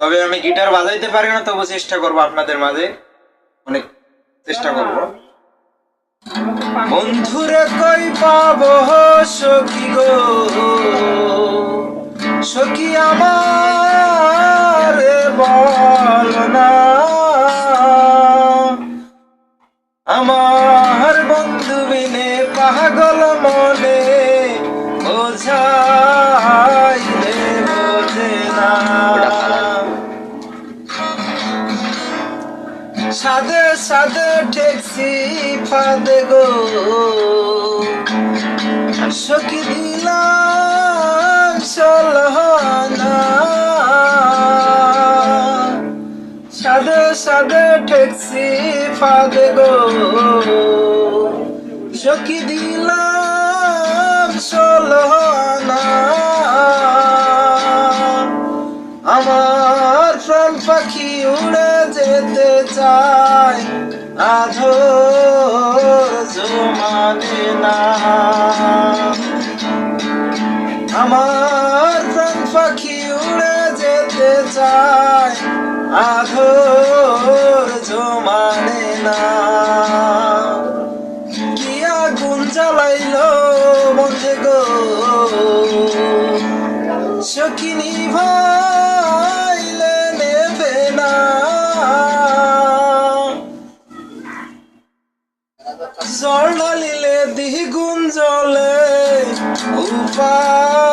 তবে আমি গিটার বাজাইতে পারি না, তবু চেষ্টা করব আপনাদের মাঝে। অনেক চেষ্টা করব। বন্ধুরে কই পাব সখী গো? সখী আমার বল না। আমার বন্ধু বিনে পাগল মনে বোঝাইলে সাদে সাদে ঠেকছি ফাদে গো। সখী দিলাম সলহনা সাদে সাদে ঠেকছি ফাদে গো। সখী দিলাম উড়ে যেতে চায় আধো জমানে না। আমার প্রাণ পাখি উড়ে যেতে চায় আধো জমানে না। কি আগুন জ্বালাইলো মধ্যে গো? সখিনী ভাইলে জ্বৰ ঢালিলে দিহি গুণ জ্বলে উপায়